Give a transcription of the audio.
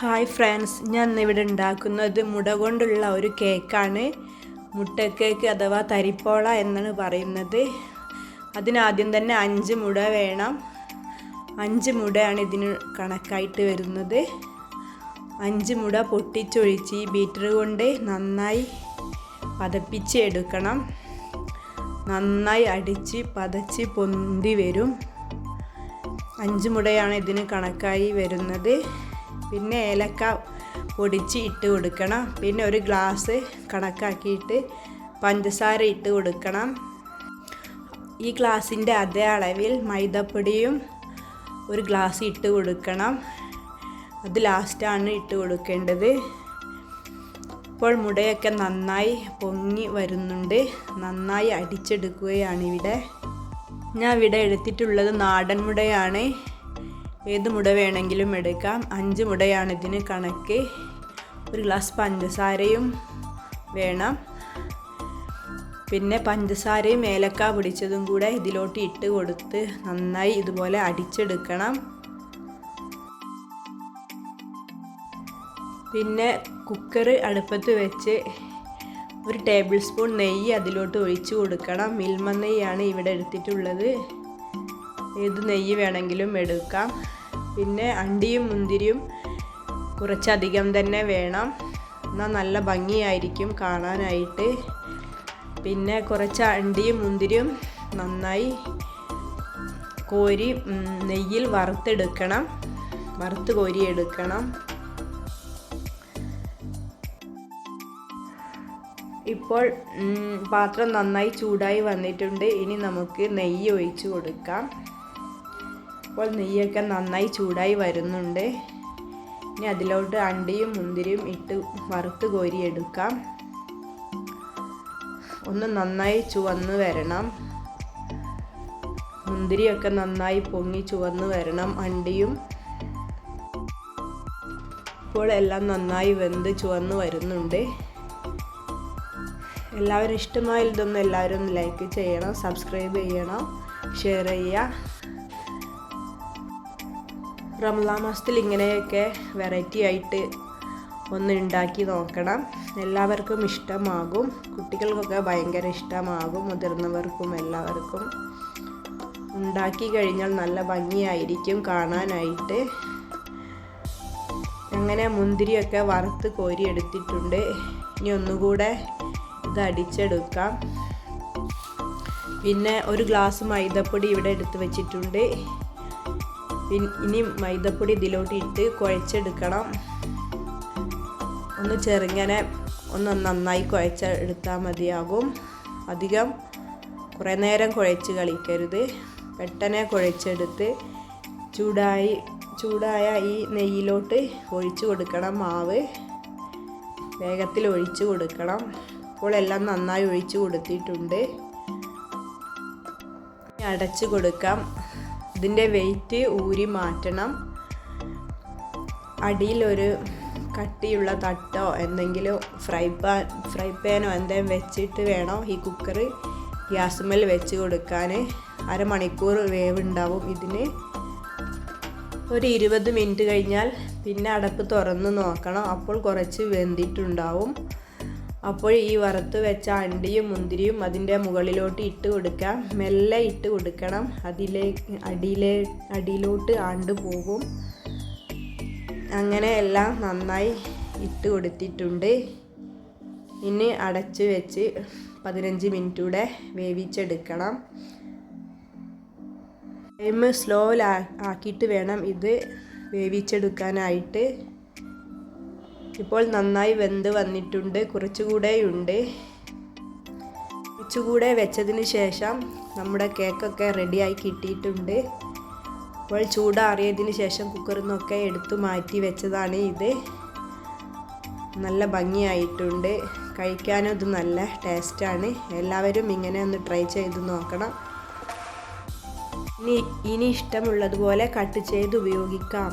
Hi friends ഞാൻ ഇന്നിവിടെ ഉണ്ടാക്കുന്നത് മുട കൊണ്ടുള്ള ഒരു കേക്കാണ്. മുട്ട കേക്ക് അഥവാ തരിപ്പോള എന്നാണ് പറയുന്നത്. അതിനാദ്യം തന്നെ അഞ്ച് മുട വേണം. അഞ്ച് മുടയാണ് ഇതിന് കണക്കായിട്ട് വരുന്നത്. അഞ്ച് മുട പൊട്ടിച്ചൊഴിച്ച് ഈ ബീറ്റർ കൊണ്ട് നന്നായി പതപ്പിച്ച് എടുക്കണം. നന്നായി അടിച്ച് പതച്ച് പൊന്തി വരും. അഞ്ച് മുടയാണ് ഇതിന് കണക്കായി വരുന്നത്. പിന്നെ ഏലക്ക പൊടിച്ച് ഇട്ട് കൊടുക്കണം. പിന്നെ ഒരു ഗ്ലാസ് കണക്കാക്കിയിട്ട് പഞ്ചസാര ഇട്ട് കൊടുക്കണം. ഈ ഗ്ലാസിന്റെ അതേ അളവിൽ മൈദപ്പൊടിയും ഒരു ഗ്ലാസ് ഇട്ട് കൊടുക്കണം. അത് ലാസ്റ്റാണ് ഇട്ട് കൊടുക്കേണ്ടത്. ഇപ്പോൾ മുടയൊക്കെ നന്നായി പൊങ്ങി വരുന്നുണ്ട്. നന്നായി അടിച്ചെടുക്കുകയാണ് ഇവിടെ. ഞാൻ ഇവിടെ എടുത്തിട്ടുള്ളത് നാടൻ മുടയാണ്. ഏത് മുട വേണമെങ്കിലും എടുക്കാം. അഞ്ച് മുടയാണ് ഇതിന് കണക്ക്. ഒരു ഗ്ലാസ് പഞ്ചസാരയും വേണം. പിന്നെ പഞ്ചസാരയും ഏലക്ക പിടിച്ചതും കൂടെ ഇതിലോട്ട് ഇട്ട് കൊടുത്ത് നന്നായി ഇതുപോലെ അടിച്ചെടുക്കണം. പിന്നെ കുക്കർ അടുപ്പത്ത് വെച്ച് ഒരു ടേബിൾ സ്പൂൺ നെയ്യ് അതിലോട്ട് ഒഴിച്ചു കൊടുക്കണം. മിൽമ നെയ്യാണ് ഇവിടെ എടുത്തിട്ടുള്ളത്. ഏത് നെയ്യ് വേണമെങ്കിലും എടുക്കാം. പിന്നെ അണ്ടിയും മുന്തിരിയും കുറച്ചധികം തന്നെ വേണം. എന്നാൽ നല്ല ഭംഗിയായിരിക്കും കാണാനായിട്ട്. പിന്നെ കുറച്ച് അണ്ടിയും മുന്തിരിയും നന്നായി കോരി നെയ്യിൽ വറുത്തെടുക്കണം. വറുത്ത് കോരി എടുക്കണം. ഇപ്പോൾ പാത്രം നന്നായി ചൂടായി വന്നിട്ടുണ്ട്. ഇനി നമുക്ക് നെയ്യ് ഒഴിച്ചു കൊടുക്കാം. ഇപ്പോൾ നെയ്യൊക്കെ നന്നായി ചൂടായി വരുന്നുണ്ട്. ഇനി അതിലോട്ട് അണ്ടിയും മുന്തിരിയും ഇട്ട് വറുത്ത് കോരിയെടുക്കാം ഒന്ന് നന്നായി ചുവന്ന് വരണം. മുന്തിരിയൊക്കെ നന്നായി പൊങ്ങി ചുവന്ന് വരണം അണ്ടിയും. ഇപ്പോൾ എല്ലാം നന്നായി വെന്ത് ചുവന്ന് വരുന്നുണ്ട്. എല്ലാവരും ഇഷ്ടമായതൊന്നും എല്ലാവരും ലൈക്ക് ചെയ്യണം സബ്സ്ക്രൈബ് ചെയ്യണം ഷെയർ ചെയ്യുക. റംസാൻ മാസത്തിൽ ഇങ്ങനെയൊക്കെ വെറൈറ്റി ആയിട്ട് ഒന്ന് ഉണ്ടാക്കി നോക്കണം. എല്ലാവർക്കും ഇഷ്ടമാകും. കുട്ടികൾക്കൊക്കെ ഭയങ്കര ഇഷ്ടമാകും. മുതിർന്നവർക്കും എല്ലാവർക്കും ഉണ്ടാക്കി കഴിഞ്ഞാൽ നല്ല ഭംഗിയായിരിക്കും കാണാനായിട്ട്. അങ്ങനെ മുന്തിരിയൊക്കെ വറുത്ത് കോരി എടുത്തിട്ടുണ്ട്. ഇനി ഒന്നുകൂടെ ഇത് അടിച്ചെടുക്കാം. പിന്നെ ഒരു ഗ്ലാസ് മൈദപ്പൊടി ഇവിടെ എടുത്ത് വെച്ചിട്ടുണ്ട്. ഇനി മൈദപ്പൊടി ഇതിലോട്ട് ഇട്ട് കുഴച്ചെടുക്കണം. ഒന്ന് ചെറുങ്ങനെ ഒന്ന് നന്നായി കുഴച്ചെടുത്താൽ മതിയാകും. അധികം കുറേ നേരം കുഴച്ച് കളിക്കരുത്. പെട്ടെന്ന് കുഴച്ചെടുത്ത് ചൂടായി ചൂടായ ഈ നെയ്യിലോട്ട് ഒഴിച്ചു കൊടുക്കണം മാവ്. വേഗത്തിൽ ഒഴിച്ചു കൊടുക്കണം. അപ്പോൾ എല്ലാം നന്നായി ഒഴിച്ചു കൊടുത്തിട്ടുണ്ട്. അടച്ചു കൊടുക്കാം. ഇതിന്റെ വെയിറ്റ് ഊരി മാറ്റണം. അടിയിലൊരു കട്ടിയുള്ള തട്ടോ എന്തെങ്കിലും ഫ്രൈ പാൻ ഫ്രൈ പാനോ എന്തെങ്കിലും വെച്ചിട്ട് വേണം ഈ കുക്കർ ഗ്യാസുമേൽ വെച്ച് കൊടുക്കാൻ. അരമണിക്കൂർ വേവ് ഉണ്ടാവും ഇതിന്. ഒരു ഇരുപത് മിനിറ്റ് കഴിഞ്ഞാൽ പിന്നെ അടപ്പ് തുറന്ന് നോക്കണം. അപ്പോൾ കുറച്ച് വെന്തിട്ടുണ്ടാവും. അപ്പോൾ ഈ വറുത്ത് വെച്ച അണ്ടിയും മുന്തിരിയും അതിന്റെ മുകളിലോട്ട് ഇട്ട് കൊടുക്കാം. മെല്ലെ ഇട്ട് കൊടുക്കണം. അതിലെ അടിയിലെ അടിയിലോട്ട് ആണ്ട് പോകും. അങ്ങനെ എല്ലാം നന്നായി ഇട്ട് കൊടുത്തിട്ടുണ്ട്. ഇനി അടച്ച് വെച്ച് പതിനഞ്ച് മിനിറ്റ് കൂടെ വേവിച്ചെടുക്കണം. ടൈം സ്ലോ ആക്കിയിട്ട് വേണം ഇത് വേവിച്ചെടുക്കാനായിട്ട്. ഇപ്പോൾ നന്നായി വെന്ത് വന്നിട്ടുണ്ട് കുറച്ചുകൂടെയുണ്ട്. കുറച്ചുകൂടെ വെച്ചതിന് ശേഷം നമ്മുടെ കേക്കൊക്കെ റെഡിയായി കിട്ടിയിട്ടുണ്ട്. ഇപ്പോൾ ചൂടാറിയതിന് ശേഷം കുക്കറിൽ നിന്നൊക്കെ എടുത്തു മാറ്റി വെച്ചതാണ് ഇത്. നല്ല ഭംഗിയായിട്ടുണ്ട്. കഴിക്കാനും ഇത് നല്ല ടേസ്റ്റാണ്. എല്ലാവരും ഇങ്ങനെ ഒന്ന് ട്രൈ ചെയ്ത് നോക്കണം. ഇനി ഇനി ഇഷ്ടമുള്ളതുപോലെ കട്ട് ചെയ്ത് ഉപയോഗിക്കാം.